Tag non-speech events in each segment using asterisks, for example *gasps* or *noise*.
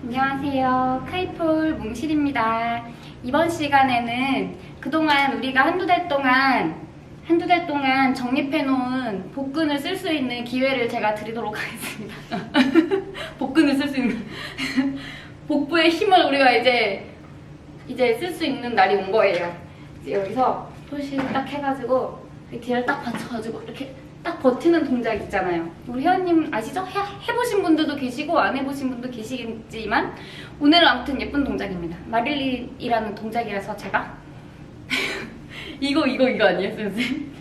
안녕하세요. 카이폴 몽실입니다. 이번 시간에는 그동안 우리가 한두 달 동안 한두 달 동안 정립해 놓은 복근을 쓸 수 있는 기회를 제가 드리도록 하겠습니다. *laughs* 복근을 쓸 수 있는 *laughs* 복부의 힘을 우리가 이제 이제 쓸 수 있는 날이 온 거예요. 이제 여기서 푸시 딱 해가지고 이 뒤를 딱 받쳐가지고 이렇게 딱 버티는 동작 있잖아요. 우리 회원님 아시죠? 해, 해보신 분들도 계시고 안 해보신 분도 계시겠지만 오늘은 아무튼 예쁜 동작입니다. 마릴린이라는 동작이라서 제가 *laughs* 이거 이거 이거 아니었어요, 선생님?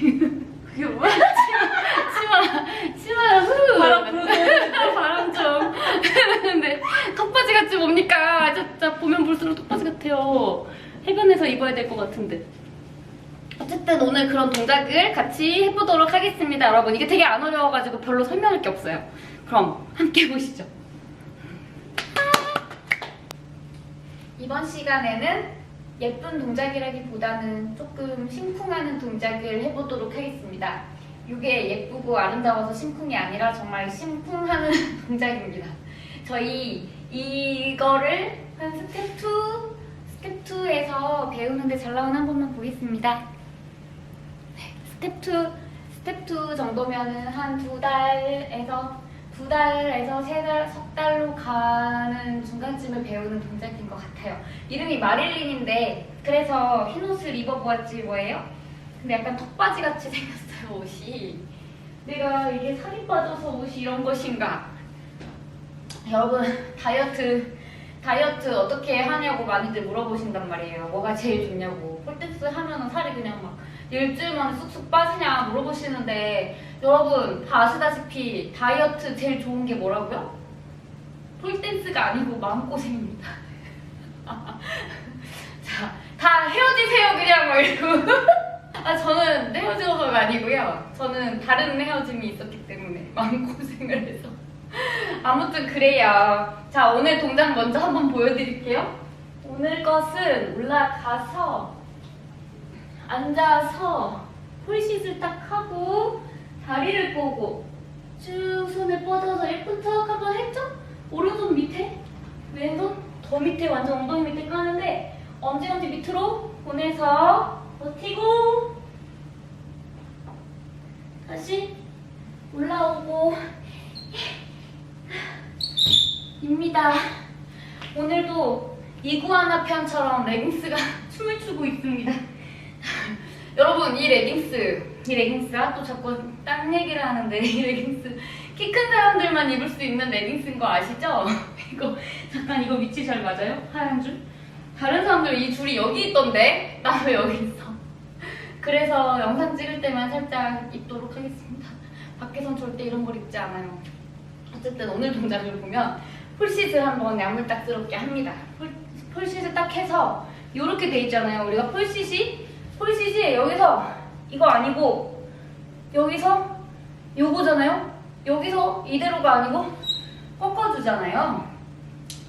*laughs* 그게 뭐야? 치마 치마 치마 후 바람 바람 좀 근데 턱바지 같지 뭡니까? 진짜 보면 볼수록 턱바지 같아요. 해변에서 입어야 될 것 같은데. 어쨌든 오늘 그런 동작을 같이 해보도록 하겠습니다, 여러분. 이게 되게 안 어려워가지고 별로 설명할 게 없어요. 그럼 함께 보시죠. 이번 시간에는 예쁜 동작이라기보다는 조금 심쿵하는 동작을 해보도록 하겠습니다. 이게 예쁘고 아름다워서 심쿵이 아니라 정말 심쿵하는 *laughs* 동작입니다. 저희 이거를 한 스텝 2, 스텝 2에서 배우는데 잘 나오는 한 번만 보겠습니다. 네, 스텝 2, 스텝 2 정도면은 한 두 달에서 두 달에서 세 달, 석 달로 가는 중간쯤을 배우는 동작인 것 같아요. 이름이 마릴린인데 그래서 흰 옷을 입어보았지 뭐예요? 근데 약간 턱바지 같이 *laughs* 생겼어요 옷이. 내가 이게 살이 빠져서 옷이 이런 것인가? 여러분 다이어트 다이어트 어떻게 하냐고 많이들 물어보신단 말이에요. 뭐가 제일 좋냐고. 폴댄스 하면은 살이 그냥 막 일주일 만에 쑥쑥 빠지냐 물어보시는데 여러분 다 아시다시피 다이어트 제일 좋은 게 뭐라고요? 폴댄스가 아니고 마음고생입니다. *laughs* 자, 다 헤어지세요 그냥 뭐 이러고. 아 저는 헤어져서가 아니고요. 저는 다른 헤어짐이 있었기 때문에 마음고생을 해서. 아무튼 그래요. 자, 오늘 동작 먼저 한번 보여드릴게요. 오늘 것은 올라가서 앉아서 폴싯을 딱 하고 다리를 꼬고 쭉 손을 뻗어서 예쁜 척 한번 했죠? 오른손 밑에 왼손 더 밑에 완전 엉덩이 밑에 까는데 엄지엄지 밑으로 보내서 버티고 다시 올라오고 입니다. 오늘도 이구아나 편처럼 레깅스가 *laughs* 춤을 추고 있습니다. 여러분 이 레깅스 이 레깅스가 또 자꾸 딴 얘기를 하는데 이 레깅스 키 큰 사람들만 입을 수 있는 레깅스인 거 아시죠? *laughs* 이거 잠깐 이거 위치 잘 맞아요? 하얀 줄? 다른 사람들 이 줄이 여기 있던데 나 왜 여기 있어? 그래서 영상 찍을 때만 살짝 입도록 하겠습니다. 밖에선 절대 이런 걸 입지 않아요. 어쨌든 오늘 동작을 보면 풀시을 한번 야물딱스럽게 합니다. 풀, 풀시을 딱 해서 이렇게 돼 있잖아요. 우리가 풀시이 풀시이 여기서 이거 아니고 여기서 요거잖아요. 여기서 이대로가 아니고 꺾어주잖아요.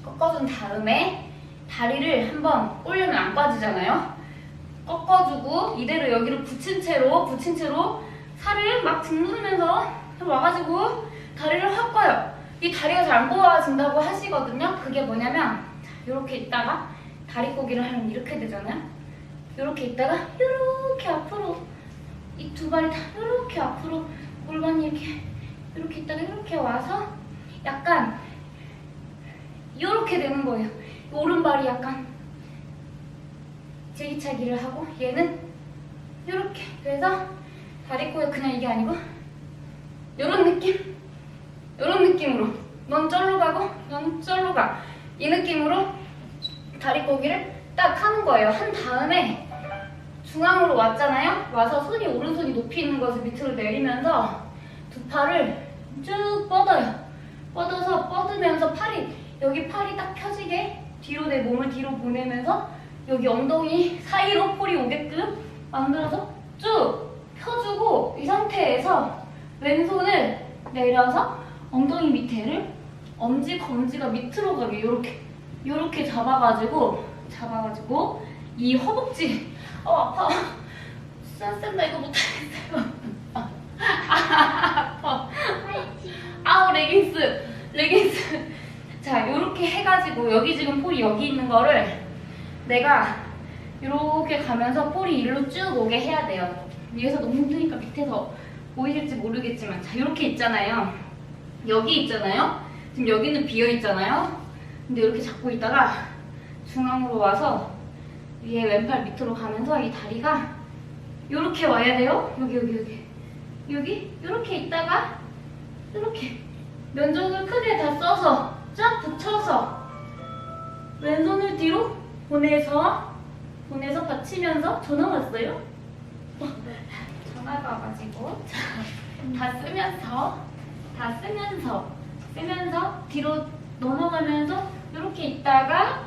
꺾어준 다음에 다리를 한번 올려면 안 빠지잖아요. 꺾어주고 이대로 여기를 붙인 채로 붙인 채로 살을 막 짓누르면서 와가지고 다리를 확 꺼요. 이 다리가 잘 안 꼬아진다고 하시거든요. 그게 뭐냐면 이렇게 있다가 다리 꼬기를 하면 이렇게 되잖아요. 이렇게 있다가 이렇게 앞으로. 이 두 발이 다 이렇게 앞으로. 골반이 이렇게 이렇게 있다가 이렇게 와서 약간 이렇게 되는 거예요. 오른발이 약간 제기차기를 하고 얘는 이렇게 그래서 다리 꼬여 그냥 이게 아니고 이런 느낌? 이런 느낌으로. 넌 쩔로 가고 넌 쩔로 가이 느낌으로 다리 꼬기를 딱 하는 거예요. 한 다음에 중앙으로 왔잖아요? 와서 손이 오른손이 높이 있는 것을 밑으로 내리면서 두 팔을 쭉 뻗어요. 뻗어서 뻗으면서 팔이 여기 팔이 딱 펴지게 뒤로 내 몸을 뒤로 보내면서 여기 엉덩이 사이로 폴이 오게끔 만들어서 쭉 펴주고 이 상태에서 왼손을 내려서 엉덩이 밑에를 엄지 검지가 밑으로 가게 요렇게 요렇게 잡아가지고 잡아가지고 이 허벅지 어 아파 싼센다 이거 못하겠어요 아, 아파 아우 레깅스 레깅스 자, 요렇게 해가지고 여기 지금 폴이 여기 있는 거를 내가 이렇게 가면서 폴이 일로 쭉 오게 해야 돼요. 위에서 너무 힘드니까 밑에서 보이실지 모르겠지만 자, 이렇게 있잖아요. 여기 있잖아요. 지금 여기는 비어 있잖아요. 근데 이렇게 잡고 있다가 중앙으로 와서 위에 왼팔 밑으로 가면서 이 다리가 이렇게 와야 돼요. 여기 여기 여기 여기 이렇게 있다가 이렇게 면적을 크게 다 써서 쫙 붙여서 왼손을 뒤로 보내서 보내서 받치면서 전화 왔어요. 전화가 와가지고 자, *laughs* 다 쓰면서 다 쓰면서 쓰면서 뒤로 넘어가면서 이렇게 있다가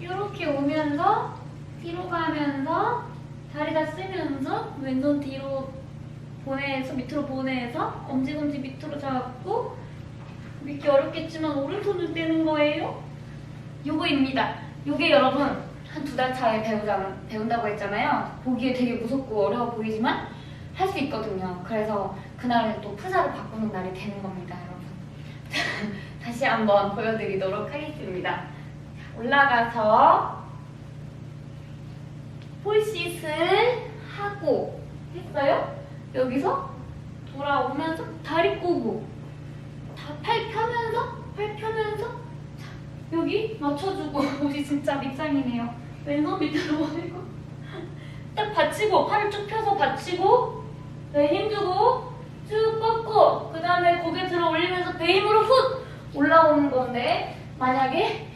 이렇게 오면서 뒤로 가면서 다리가 쓰면서 왼손 뒤로 보내서 밑으로 보내서 엄지검지 밑으로 잡고 믿기 어렵겠지만 오른손을 떼는 거예요. 요거입니다. 요게 여러분 한 두 달 차에 배우자, 배운다고 했잖아요. 보기에 되게 무섭고 어려워 보이지만 할 수 있거든요. 그래서 그날 또 푸사를 바꾸는 날이 되는 겁니다, 여러분. *laughs* 다시 한번 보여드리도록 하겠습니다. 올라가서 폴싯을 하고 했어요. 여기서 돌아오면서 다리 꼬고 다팔 펴면서 팔 펴면서 자, 여기 맞춰주고 *laughs* 옷이 진짜 밑장이네요. 왼손 밑으로 보내고 딱 받치고 팔을 쭉 펴서 받치고 네, 힘주고 쭉 뻗고 그 다음에 고개 들어 올리면서 배 힘으로 훗 올라오는 건데 만약에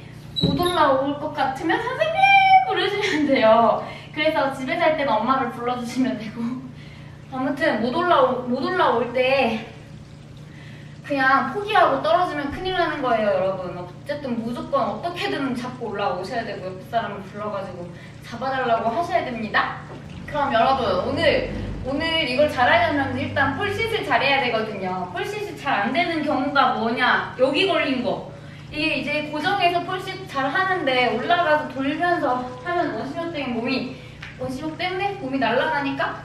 못 올라올 것 같으면 선생님 부르시면 돼요. 그래서 집에 살 때는 엄마를 불러주시면 되고 아무튼 못 올라올 못 올라올 때 그냥 포기하고 떨어지면 큰일 나는 거예요, 여러분. 어쨌든 무조건 어떻게든 잡고 올라오셔야 되고 옆 사람을 불러가지고 잡아달라고 하셔야 됩니다. 그럼 여러분 오늘 오늘 이걸 잘하려면 일단 폴싯을 잘해야 되거든요. 폴싯이 잘 안 되는 경우가 뭐냐? 여기 걸린 거. 이게 이제 고정해서 폴싯 잘 하는데 올라가서 돌면서 하면 원심력 때문에 몸이 원심력 때문에 몸이 날아가니까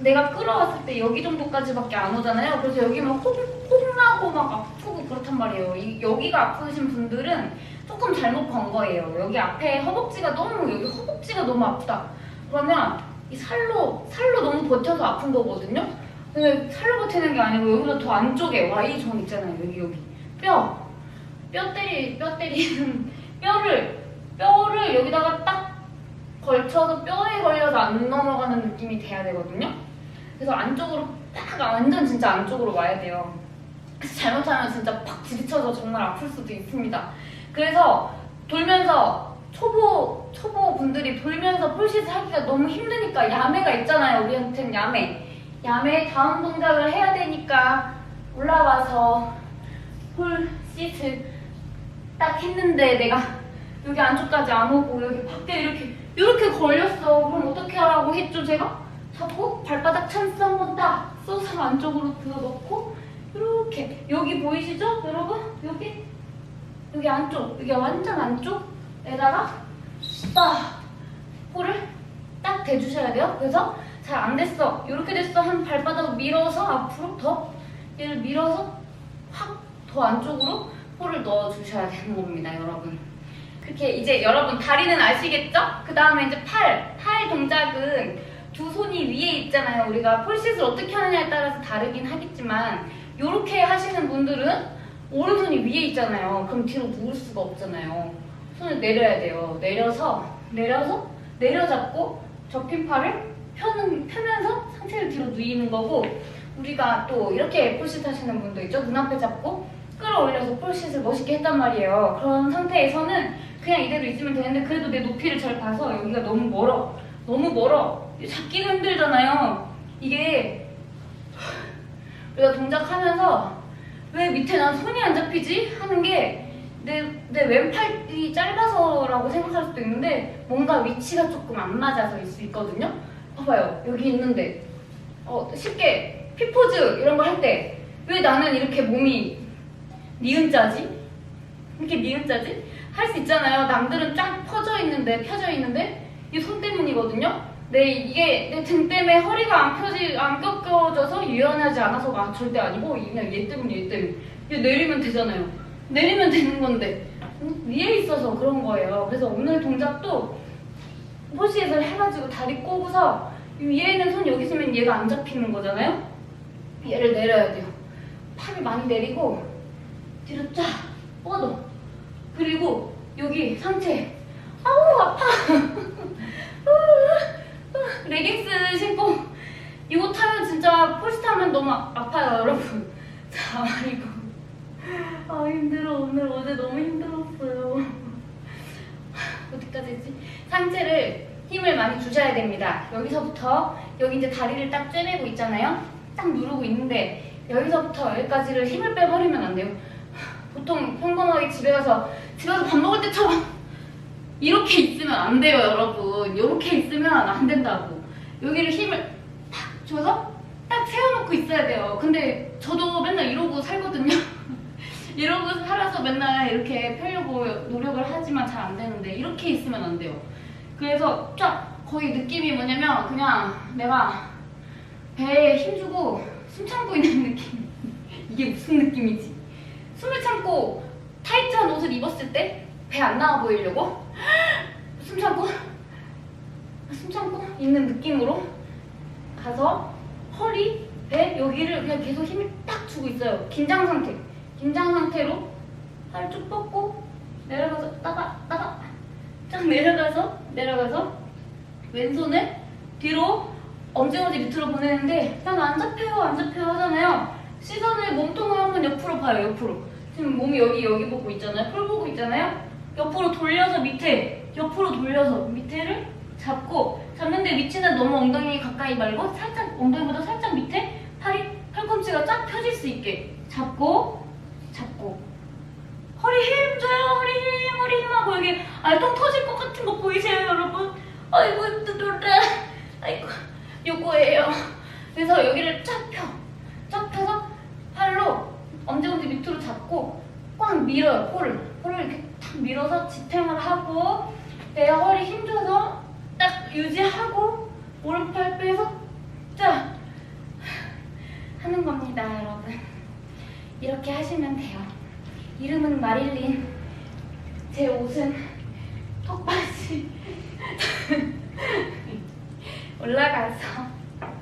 내가 끌어왔을 때 여기 정도까지밖에 안 오잖아요. 그래서 여기만 혹, 혹나고 막 아프고 그렇단 말이에요. 이, 여기가 아프신 분들은 조금 잘못 건 거예요. 여기 앞에 허벅지가 너무 여기 허벅지가 너무 아프다. 그러면 이 살로 살로 너무 버텨서 아픈 거거든요. 근데 살로 버티는 게 아니고 여기서 더 안쪽에 Y 존 있잖아요. 여기 여기 뼈. 뼈 때리 뼈 때리는 *laughs* 뼈를 뼈를 여기다가 딱 걸쳐서 뼈에 걸려서 안 넘어가는 느낌이 돼야 되거든요. 그래서 안쪽으로 딱 완전 진짜 안쪽으로 와야 돼요. 그래서 잘못하면 진짜 팍 부딪혀서 정말 아플 수도 있습니다. 그래서 돌면서 초보 초보 분들이 돌면서 폴시트 하기가 너무 힘드니까 야매가 있잖아요. 우리한테는 야매. 야매 다음 동작을 해야 되니까 올라와서 폴시트 딱 했는데 내가 여기 안쪽까지 안 오고 여기 밖에 이렇게 이렇게 걸렸어. 그럼 어떻게 하라고 했죠 제가? 잡고 발바닥 찬스 한번 딱 써서 안쪽으로 들어 넣고 이렇게 여기 보이시죠 여러분? 여기 여기 안쪽 여기 완전 안쪽에다가 딱 볼을 딱 대주셔야 돼요. 그래서 잘 안 됐어 이렇게 됐어 한 발바닥 밀어서 앞으로 더 얘를 밀어서 확 더 안쪽으로 볼을 넣어 주셔야 되는 겁니다, 여러분. 그렇게 이제 여러분 다리는 아시겠죠? 그 다음에 이제 팔, 팔 동작은 두 손이 위에 있잖아요. 우리가 폴싯을 어떻게 하느냐에 따라서 다르긴 하겠지만 이렇게 하시는 분들은 오른손이 위에 있잖아요. 그럼 뒤로 누울 수가 없잖아요. 손을 내려야 돼요. 내려서 내려서 내려잡고 접힌 팔을 펴는, 펴면서 상체를 뒤로 누이는 거고 우리가 또 이렇게 폴싯 하시는 분도 있죠. 눈앞에 잡고 끌어올려서 폴싯을 멋있게 했단 말이에요. 그런 상태에서는 그냥 이대로 있으면 되는데 그래도 내 높이를 잘 봐서 여기가 너무 멀어. 너무 멀어. 잡기가 힘들잖아요. 이게 우리가 동작하면서 왜 밑에 난 손이 안 잡히지? 하는 게 내, 내 왼팔이 짧아서라고 생각할 수도 있는데 뭔가 위치가 조금 안 맞아서일 수 있거든요. 봐봐요. 여기 있는데 어, 쉽게 피포즈 이런 거 할 때 왜 나는 이렇게 몸이 니은자지? 이렇게 니은자지? 할 수 있잖아요. 남들은 쫙 퍼져 있는데 펴져 있는데 이 손 때문이거든요. 네 이게 내 등 때문에 허리가 안 펴지 안 꺾여져서 유연하지 않아서가 절대 아니고 그냥 얘 때문에 얘 때문에 얘 내리면 되잖아요. 내리면 되는 건데 음, 위에 있어서 그런 거예요. 그래서 오늘 동작도 포시에서 해가지고 다리 꼬고서 이 위에 있는 손 여기 있으면 얘가 안 잡히는 거잖아요. 얘를 내려야 돼요. 팔을 많이 내리고 쫙 뻗어. 그리고 여기 상체 아우 아파. *laughs* 레깅스 신고 이거 타면 진짜 폴스 타면 너무 아- 아파요 여러분. *laughs* 자 이거 아 힘들어 오늘 어제 너무 힘들었어요. *laughs* 어디까지 했지? 상체를 힘을 많이 주셔야 됩니다. 여기서부터 여기 이제 다리를 딱 쬐매고 있잖아요. 딱 누르고 있는데 여기서부터 여기까지를 힘을 빼버리면 안 돼요. 보통 평범하게 집에 가서 집에 가서 밥 먹을 때처럼 *laughs* 이렇게 있으면 안 돼요, 여러분. 이렇게 있으면 안 된다고. 여기를 힘을 탁 줘서 딱 세워놓고 있어야 돼요. 근데 저도 맨날 이러고 살거든요. *laughs* 이러고 살아서 맨날 이렇게 펴려고 노력을 하지만 잘 안 되는데 이렇게 있으면 안 돼요. 그래서 쫙 거의 느낌이 뭐냐면 그냥 내가 배에 힘주고 숨 참고 있는 *laughs* 느낌. 이게 무슨 느낌이지? 숨을 참고 타이트한 옷을 입었을 때 배 안 나와 보이려고? *gasps* 숨 참고? 숨 참고? 있는 느낌으로? 가서 허리, 배 여기를 그냥 계속 힘을 딱 주고 있어요. 긴장 상태. 긴장 상태로 팔 쭉 뻗고 내려가서 따가 따가 쫙 내려가서 내려가서 왼손을 뒤로 엄지어지 밑으로 보내는데 난 안 잡혀요 안 잡혀요 하잖아요. 시선을 몸통을 한번 옆으로 봐요 옆으로 지금 몸이 여기 여기 보고 있잖아요. 폴 보고 있잖아요. 옆으로 돌려서 밑에 옆으로 돌려서 밑에를 잡고 잡는데 위치는 너무 엉덩이 가까이 말고 살짝 엉덩이보다 살짝 밑에 팔이 팔꿈치가 쫙 펴질 수 있게 잡고 잡고. 허리 힘 줘요. 허리 힘 허리 힘하고 여기 알통 터질 것 같은 거 보이세요 여러분? 아이고 힘들어 아이고 요거예요. 그래서 여기를 쫙 펴 쫙 펴서 팔로 엄지엄지 밑으로 잡고 꽉 밀어요 폴을 폴을 이렇게 탁 밀어서 지탱을 하고 내 허리 힘줘서 딱 유지하고 오른팔 빼서 쫙 하는 겁니다 여러분. 이렇게 하시면 돼요. 이름은 마릴린. 제 옷은 턱받이. *laughs* 올라가서 자,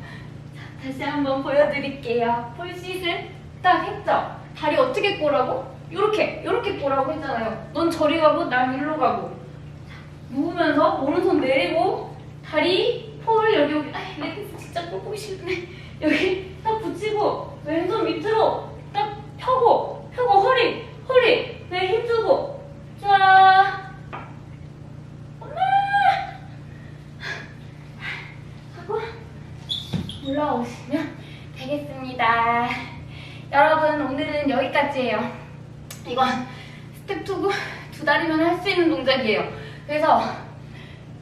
다시 한번 보여드릴게요. 폴싯을 딱 했죠. 다리 어떻게 꼬라고? 요렇게 요렇게 꼬라고 했잖아요. 넌 저리 가고 난 일로 가고. 자, 누우면서 오른손 내리고 다리 폴 여기 여기. 아 레깅스 진짜 꼴 보기 싫네. 여기 딱 붙이고 왼손 밑으로 딱 펴고 펴고 허리 허리 내 힘 주고. 자. 엄마! 하고 올라오시면 되겠습니다 여러분 오늘은 여기까지예요 이건 스텝 2고 두 다리면 할 수 있는 동작이에요 그래서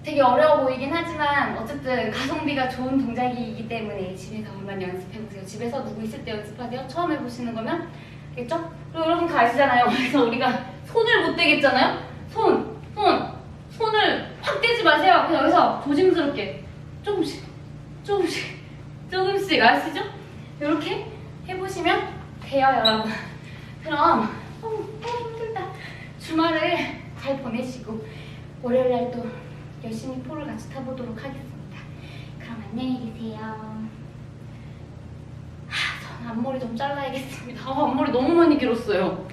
되게 어려워 보이긴 하지만 어쨌든 가성비가 좋은 동작이기 때문에 집에서 한번 연습해보세요. 집에서 누구 있을 때 연습하세요. 처음 해보시는 거면 알겠죠? 그리고 여러분 다 아시잖아요. *laughs* 그래서 우리가 손을 못 대겠잖아요. 손, 손, 손을 확 떼지 마세요. 그냥 여기서 조심스럽게 조금씩, 조금씩, 조금씩 아시죠? 이렇게 돼요, 여러분. 그럼 어, 어, 힘들다. 주말을 잘 보내시고 월요일 날또 열심히 포를 같이 타보도록 하겠습니다. 그럼 안녕히 계세요. 하, 전 앞머리 좀 잘라야겠습니다. 아, 앞머리 너무 많이 길었어요.